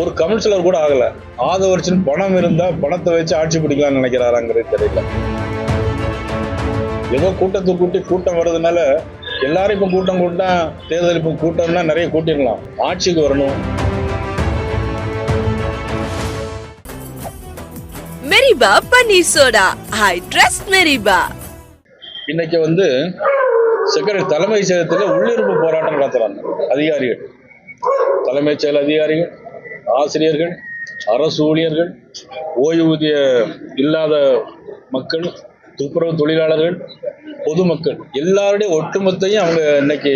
ஒரு கவுன்சிலர் கூட ஆகல. ஆதவர்ச்சின் பணம் இருந்தா பணத்தை வச்சு ஆட்சி பிடிக்கலாம்னு நினைக்கிறாராங்கிறது தெரியல. ஏதோ கூட்டத்தை கூட்டி கூட்டம் வர்றதுனால எல்லாரும் இப்ப கூட்டம் கூட்டா தேர்தல் இப்ப கூட்டம்னா நிறைய கூட்டிடலாம். ஆட்சிக்கு வரணும். மெரிபா பன்னீர் சோடா. ஐ ட்ரஸ்ட் மெரிபா. இன்னைக்கு வந்து செக்ரட்டரி தலைமைச் செயலகத்தில் உள்ளிருப்பு போராட்டம் நடத்துறாங்க. அதிகாரிகள். தலைமைச் செயல் அதிகாரிகள் ஆசிரியர்கள் அரசு ஊழியர்கள் ஓய்வூதிய இல்லாத மக்கள் துப்புரவு தொழிலாளர்கள் பொதுமக்கள் எல்லாருடைய ஒட்டுமொத்தையும் அவங்க இன்னைக்கு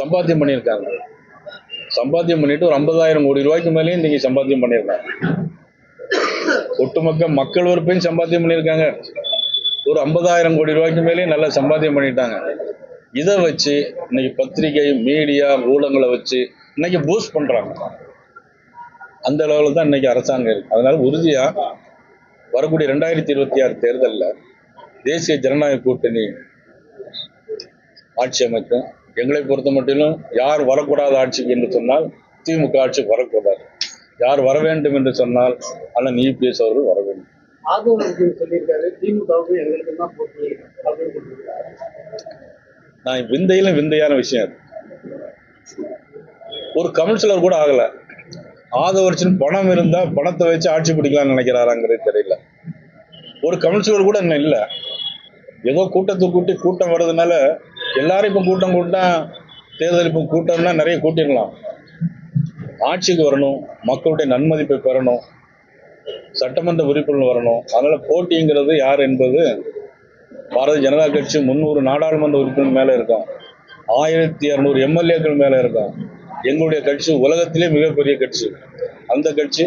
சம்பாத்தியம் பண்ணியிருக்காங்க. சம்பாத்தியம் பண்ணிட்டு ஒரு ஐம்பதாயிரம் கோடி ரூபாய்க்கு மேலேயும் இன்னைக்கு சம்பாத்தியம் பண்ணியிருக்காங்க. ஒட்டுமொத்த மக்கள் உறுப்பையும் சம்பாத்தியம் பண்ணியிருக்காங்க. ஒரு ஐம்பதாயிரம் கோடி ரூபாய்க்கு மேலேயும் நல்லா சம்பாத்தியம் பண்ணிட்டாங்க. இதை வச்சு இன்னைக்கு பத்திரிகை மீடியா ஊடகங்களை வச்சு இன்னைக்கு பூஸ்ட் பண்றாங்க. அந்த அளவில் தான் இன்னைக்கு அரசாங்கம் இருக்கு. அதனால உறுதியா வரக்கூடிய ரெண்டாயிரத்தி இருபத்தி ஆறு தேர்தலில் தேசிய ஜனநாயக கூட்டணி ஆட்சி அமைக்கும். எங்களை பொறுத்த மட்டிலும் யார் வரக்கூடாத ஆட்சிக்கு என்று சொன்னால் திமுக ஆட்சிக்கு வரக்கூடாது. யார் வர வேண்டும் என்று சொன்னால் அண்ணன் இபிஎஸ் அவர்கள் வர வேண்டும். நான் விந்தையில விந்தையான விஷயம் அது. ஒரு கவுன்சிலர் கூட ஆகல. ஆதவர்ச்சின் பணம் இருந்தா பணத்தை வச்சு ஆட்சி பிடிக்கலாம்னு நினைக்கிறாராங்கிறது தெரியல. ஒரு கவுன்சிலர் கூட இன்னும் இல்லை. ஏதோ கூட்டத்தை கூட்டி கூட்டம் வர்றதுனால எல்லாரும் இப்போ கூட்டம் கூட்டம் தேர்தல் இப்போ கூட்டம்னா நிறைய கூட்டிடலாம். ஆட்சிக்கு வரணும் மக்களுடைய நன்மதிப்பை பெறணும் சட்டமன்ற உறுப்பினர் வரணும். அதனால் போட்டிங்கிறது யார் என்பது பாரதிய ஜனதா கட்சி முந்நூறு நாடாளுமன்ற உறுப்பினர் மேலே இருக்கும். ஆயிரத்தி இரநூறு எம்எல்ஏக்கள் மேலே இருக்கும். எங்களுடைய கட்சி உலகத்திலே மிகப்பெரிய கட்சி. அந்த கட்சி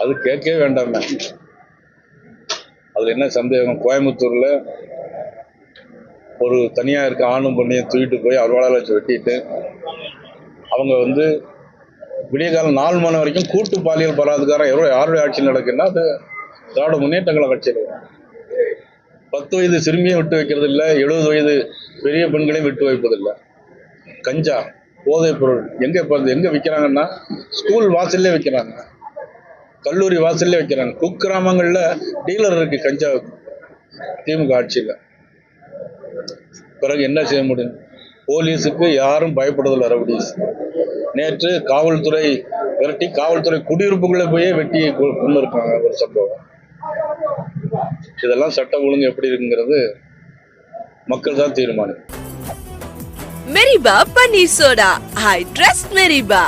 அது கேட்கவே வேண்டாமே. அதுல என்ன சந்தேகம்? கோயம்புத்தூர்ல ஒரு தனியா இருக்க ஆணும் பொண்ணையும் தூக்கிட்டு போய் அறுவாளால் வச்சு வெட்டிட்டு அவங்க வந்து விடிய காலம் நாலு மணி வரைக்கும் கூட்டு பாலியல் பலாத்காரம் எவ்வளோ யாருடைய ஆட்சி நடக்குன்னா அது திராவிட முன்னேற்றங்கள கட்சியில் பத்து வயது சிறுமியை விட்டு வைக்கிறது இல்லை எழுபது வயது பெரிய பெண்களையும் விட்டு வைப்பதில்லை. கஞ்சா போதைப் பொருள் எங்க இப்போ எங்க விற்கிறாங்கன்னா ஸ்கூல் வாசல்லே விற்கிறாங்க கல்லூரி வாசல்லே வைக்கிறாங்க. குக்கிராமங்களில் டீலர் இருக்கு கஞ்சா. திமுக ஆட்சியில். பிறகு என்ன செய்ய முடியும்? போலீஸுக்கு யாரும் பயப்படுதல் ரவுடிஸ். நேற்று காவல்துறை விரட்டி காவல்துறை குடியிருப்புக்குள்ள போய் வெட்டி கொண்டு இருக்காங்க ஒரு சம்பவம். இதெல்லாம் சட்ட ஒழுங்கு எப்படி இருக்குங்கிறது மக்கள் தான் தீர்மானம் மெரிபா பன்னீர் சோடா. I trust மெரிபா.